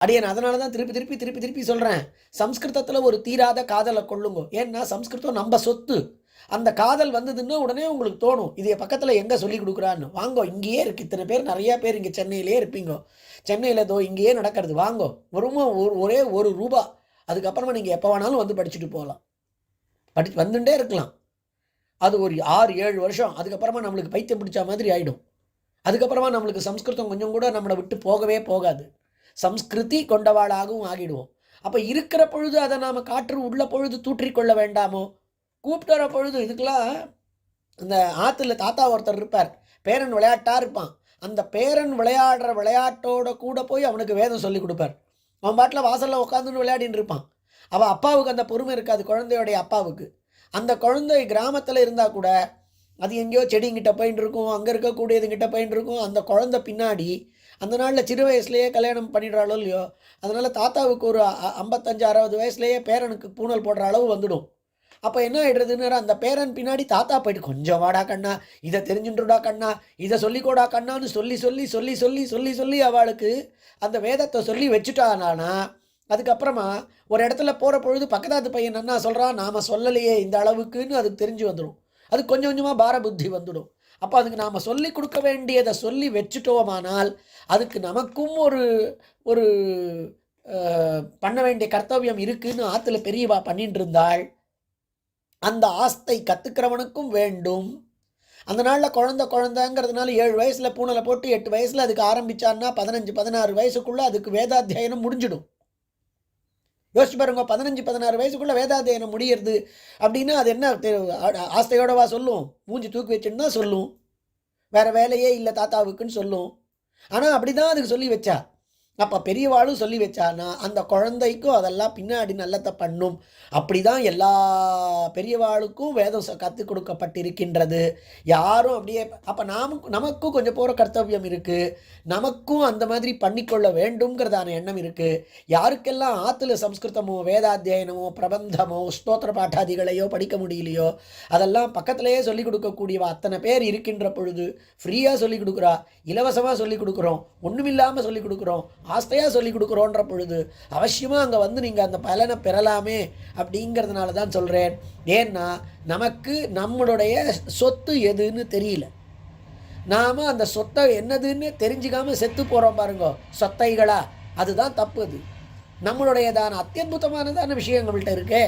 அடியேன் அதனால தான் திருப்பி திருப்பி திருப்பி திருப்பி சொல்கிறேன் சம்ஸ்கிருதத்தில் ஒரு தீராத காதலை கொள்ளுங்க ஏன்னா சம்ஸ்கிருதம் நம்ம சொத்து. அந்த காதல் வந்ததுன்னா உடனே உங்களுக்கு தோணும். இது பக்கத்தில் எங்கே சொல்லி கொடுக்குறான்னு. வாங்கோ இங்கேயே இருக்குது இத்தனை பேர் நிறையா பேர் இங்கே சென்னையிலே இருப்பீங்க. சென்னையில் தோ இங்கேயே நடக்கிறது. வாங்கோ வெறும் ஒரு ஒரே ஒரு ரூபா. அதுக்கப்புறமா நீங்கள் எப்போ வேணாலும் வந்து படிச்சுட்டு போகலாம். படி வந்துட்டே இருக்கலாம். அது ஒரு ஆறு ஏழு வருஷம். அதுக்கப்புறமா நம்மளுக்கு பைத்தியம் பிடிச்ச மாதிரி ஆகிடும் அதுக்கப்புறமா நம்மளுக்கு சம்ஸ்கிருதம் கொஞ்சம் கூட நம்மளை விட்டு போகவே போகாது. சம்ஸ்கிருதி கொண்டவாளாகவும் ஆகிடுவோம். அப்போ இருக்கிற பொழுது அதை நாம் காற்று உள்ள பொழுது தூற்றிக்கொள்ள வேண்டாமோ? கூப்பிட்டு வர பொழுது இதுக்கெல்லாம் இந்த ஆற்றுல தாத்தா ஒருத்தர் இருப்பார். பேரன் விளையாட்டாக இருப்பான். அந்த பேரன் விளையாடுற விளையாட்டோட கூட போய் அவனுக்கு வேதம் சொல்லி கொடுப்பார். அவன் பாட்டில் வாசலில் உட்காந்துன்னு விளையாடின்னு இருப்பான். அவள் அப்பாவுக்கு அந்த பொறுமை இருக்காது குழந்தையோடைய அப்பாவுக்கு. அந்த குழந்தை கிராமத்தில் இருந்தால் கூட அது எங்கேயோ செடிங்கிட்ட போயின்னு இருக்கும் அங்கே இருக்கக்கூடியதுங்கிட்ட போயின்னு இருக்கும். அந்த குழந்தை பின்னாடி அந்த நாளில் சிறு வயசுலேயே கல்யாணம் பண்ணிடுறாளோ இல்லையோ அதனால் தாத்தாவுக்கு ஒரு அ- ஐம்பத்தஞ்சு அறுபது வயசுலேயே பேரனுக்கு பூணல் போடுற அளவு வந்துடும். அப்போ என்ன ஆகிடுறதுன்னு அந்த பேரன் பின்னாடி தாத்தா போயிட்டு கொஞ்சம் வாடா கண்ணா இதை தெரிஞ்சுட்டுடா கண்ணா இதை சொல்லிக்கோடா கண்ணான்னு சொல்லி சொல்லி சொல்லி சொல்லி சொல்லி சொல்லி அவளுக்கு அந்த வேதத்தை சொல்லி வச்சுட்டானா அதுக்கப்புறமா ஒரு இடத்துல போகிற பொழுது பக்கத்தாத்து பையன் என்ன சொல்கிறான் நாம் சொல்லலையே இந்த அளவுக்குன்னு அதுக்கு தெரிஞ்சு வந்துடும். அது கொஞ்சம் கொஞ்சமாக பார புத்தி வந்துடும். அப்போ அதுக்கு நாம் சொல்லி கொடுக்க வேண்டியதை சொல்லி வச்சுட்டோமானால் அதுக்கு நமக்கும் ஒரு ஒரு பண்ண வேண்டிய கர்த்தவியம் இருக்குன்னு ஆற்றுல பெரியவா பண்ணிட்டு இருந்தாள் அந்த ஆஸ்தை கற்றுக்கிறவனுக்கும் வேண்டும். அந்த நாளில் குழந்த குழந்தைங்கிறதுனால ஏழு வயசில் பூனலை போட்டு எட்டு வயசில் அதுக்கு ஆரம்பிச்சான்னா பதினஞ்சு பதினாறு வயசுக்குள்ளே அதுக்கு வேதாத்தியாயனம் முடிஞ்சிடும். யோசிச்சு பாருங்க பதினஞ்சு பதினாறு வயசுக்குள்ளே வேதாத்தியனம் முடியறது அப்படின்னா அது என்ன ஆஸ்தையோடவா சொல்லும்? மூஞ்சி தூக்கி வச்சுன்னு தான் சொல்லும். வேற வேலையே இல்லை தாத்தாவுக்குன்னு சொல்லும். ஆனால் அப்படி தான் அதுக்கு சொல்லி வச்சா. அப்போ பெரியவாளும் சொல்லி வச்சானா அந்த குழந்தைக்கும் அதெல்லாம் பின்னாடி நல்லத்தை பண்ணும். அப்படி தான் எல்லா பெரியவாளுக்கும் வேதம் ச- கற்றுக் கொடுக்கப்பட்டிருக்கின்றது. யாரும் அப்படியே அப்போ நாமும் நமக்கும் கொஞ்சம் போகிற கர்த்தவியம் இருக்குது நமக்கும் அந்த மாதிரி பண்ணிக்கொள்ள வேண்டும்ங்கிறதான எண்ணம் இருக்குது யாருக்கெல்லாம் ஆற்றுல சம்ஸ்கிருதமோ வேதாத்தியனமோ பிரபந்தமோ ஸ்தோத்திர பாட்டாதிகளையோ படிக்க முடியலையோ அதெல்லாம் பக்கத்திலேயே சொல்லிக் கொடுக்கக்கூடியவ அத்தனை பேர் இருக்கின்ற பொழுது ஃப்ரீயாக சொல்லிக் கொடுக்குறா. இலவசமாக சொல்லிக் கொடுக்குறோம். ஒன்றுமில்லாமல் சொல்லிக் கொடுக்குறோம். ஆஸ்தையாக சொல்லிக் கொடுக்குறோன்ற பொழுது அவசியமாக அங்கே வந்து நீங்கள் அந்த பலனை பெறலாமே அப்படிங்கிறதுனால தான் சொல்கிறேன் ஏன்னா நமக்கு நம்மளுடைய சொத்து எதுன்னு தெரியல. நாம் அந்த சொத்தை என்னதுன்னு தெரிஞ்சுக்காமல் செத்து போகிறோம் பாருங்க சொத்தைகளா. அதுதான் தப்பு அது. நம்மளுடையதான அத்தியுதமானதான விஷயம் நம்மள்ட்ட இருக்கே.